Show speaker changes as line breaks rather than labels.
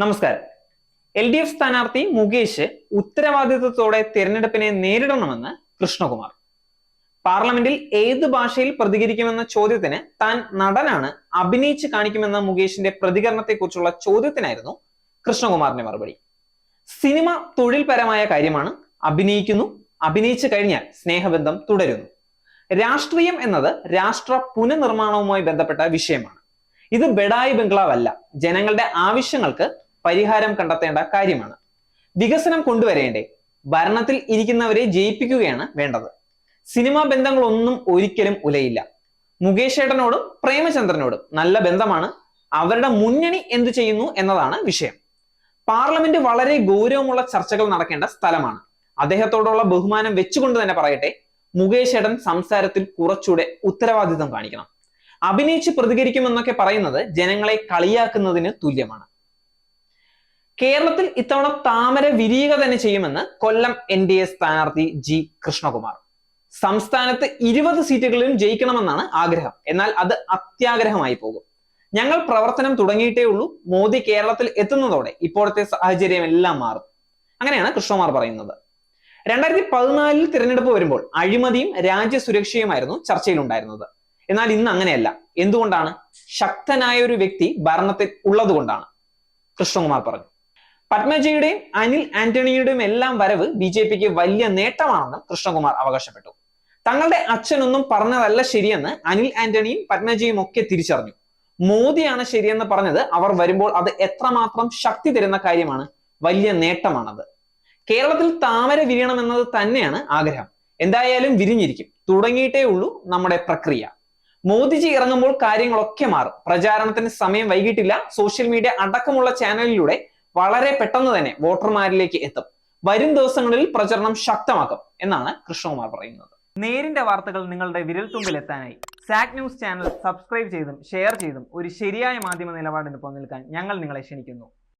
നമസ്കാരം. L D F സ്ഥാനാർത്ഥി മുകേഷ് ഉത്തരവാദിത്വത്തോടെ തിരഞ്ഞെടുപ്പിനെ നേരിടണമെന്ന് കൃഷ്ണകുമാർ. പാർലമെന്റിൽ ഏത് ഭാഷയിൽ പ്രതികരിക്കുമെന്ന ചോദ്യത്തിന് താൻ നടനാണ് അഭിനയിച്ച് കാണിക്കുമെന്ന മുകേഷിന്റെ പ്രതികരണത്തെക്കുറിച്ചുള്ള ചോദ്യത്തിനായിരുന്നു കൃഷ്ണകുമാറിന്റെ മറുപടി. സിനിമ തൊഴിൽപരമായ കാര്യമാണ്. അഭിനയിക്കുന്നു. അഭിനയിച്ചു കഴിഞ്ഞാൽ സ്നേഹബന്ധം തുടരുന്നു. രാഷ്ട്രീയം എന്നത് രാഷ്ട്ര പുനർനിർമ്മാണവുമായി ബന്ധപ്പെട്ട വിഷയമാണ്. ഇത് ബെഡായി ബംഗ്ലാവ് അല്ല ജനങ്ങളുടെ ആവശ്യങ്ങൾക്ക് പരിഹാരം കണ്ടെത്തേണ്ട കാര്യമാണ്. വികസനം കൊണ്ടുവരേണ്ടേ. ഭരണത്തിൽ ഇരിക്കുന്നവരെ ജയിപ്പിക്കുകയാണ് വേണ്ടത്. സിനിമാ ബന്ധങ്ങളൊന്നും ഒരിക്കലും ഉലയില്ല. മുകേഷ് ഏട്ടനോടും പ്രേമചന്ദ്രനോടും നല്ല ബന്ധമാണ്. അവരുടെ മുന്നണി എന്തു ചെയ്യുന്നു എന്നതാണ് വിഷയം. പാർലമെന്റ് വളരെ ഗൗരവമുള്ള ചർച്ചകൾ നടക്കേണ്ട സ്ഥലമാണ്. അദ്ദേഹത്തോടുള്ള ബഹുമാനം വെച്ചുകൊണ്ട് തന്നെ പറയട്ടെ മുകേഷ് ഏടൻ സംസാരത്തിൽ കുറച്ചുകൂടെ ഉത്തരവാദിത്വം കാണിക്കണം. അഭിനയിച്ച് പ്രതികരിക്കുമെന്നൊക്കെ പറയുന്നത് ജനങ്ങളെ കളിയാക്കുന്നതിന് തുല്യമാണ്. കേരളത്തിൽ ഇത്തവണ താമര വിരിയുക തന്നെ ചെയ്യുമെന്ന് കൊല്ലം എൻ ഡി എ സ്ഥാനാർത്ഥി ജി കൃഷ്ണകുമാർ. സംസ്ഥാനത്ത് ഇരുപത് സീറ്റുകളിലും ജയിക്കണമെന്നാണ് ആഗ്രഹം. എന്നാൽ അത് അത്യാഗ്രഹമായി പോകും. ഞങ്ങൾ പ്രവർത്തനം തുടങ്ങിയിട്ടേ ഉള്ളൂ. മോദി കേരളത്തിൽ എത്തുന്നതോടെ ഇപ്പോഴത്തെ സാഹചര്യം എല്ലാം മാറും. അങ്ങനെയാണ് കൃഷ്ണകുമാർ പറയുന്നത്. രണ്ടായിരത്തി പതിനാലിൽ തിരഞ്ഞെടുപ്പ് വരുമ്പോൾ അഴിമതിയും രാജ്യസുരക്ഷയുമായിരുന്നു ചർച്ചയിലുണ്ടായിരുന്നത്. എന്നാൽ ഇന്ന് അങ്ങനെയല്ല. എന്തുകൊണ്ടാണ്? ശക്തനായ ഒരു വ്യക്തി ഭരണത്തിൽ ഉള്ളതുകൊണ്ടാണ്. കൃഷ്ണകുമാർ പറഞ്ഞു. പത്മജിയുടെയും അനിൽ ആന്റണിയുടെയും എല്ലാം വരവ് ബി ജെ പിക്ക് വലിയ നേട്ടമാണെന്നും കൃഷ്ണകുമാർ അവകാശപ്പെട്ടു. തങ്ങളുടെ അച്ഛനൊന്നും പറഞ്ഞതല്ല ശരിയെന്ന് അനിൽ ആന്റണിയും പത്മജിയും ഒക്കെ തിരിച്ചറിഞ്ഞു. മോദിയാണ് ശരിയെന്ന് പറഞ്ഞത്. അവർ വരുമ്പോൾ അത് എത്രമാത്രം ശക്തി തരുന്ന കാര്യമാണ്. വലിയ നേട്ടമാണത്. കേരളത്തിൽ താമര വിരിയണമെന്നത് തന്നെയാണ് ആഗ്രഹം. എന്തായാലും വിരിഞ്ഞിരിക്കും. തുടങ്ങിയിട്ടേ ഉള്ളൂ നമ്മുടെ പ്രക്രിയ. മോദിജി ഇറങ്ങുമ്പോൾ കാര്യങ്ങളൊക്കെ മാറും. പ്രചാരണത്തിന് സമയം വൈകിട്ടില്ല. സോഷ്യൽ മീഡിയ അടക്കമുള്ള ചാനലിലൂടെ വളരെ പെട്ടെന്ന് തന്നെ വോട്ടർമാരിലേക്ക് എത്തും. വരും ദിവസങ്ങളിൽ പ്രചരണം ശക്തമാക്കും എന്നാണ് കൃഷ്ണകുമാർ പറയുന്നത്. നേരിന്റെ വാർത്തകൾ നിങ്ങളുടെ വിരൽത്തുമ്പിൽ എത്താനായി. സാക് ന്യൂസ് ചാനൽ സബ്സ്ക്രൈബ് ചെയ്തും ഷെയർ ചെയ്തും ഒരു ശരിയായ മാധ്യമ നിലപാടിന് നിൽക്കാൻ ഞങ്ങൾ നിങ്ങളെ ക്ഷണിക്കുന്നു.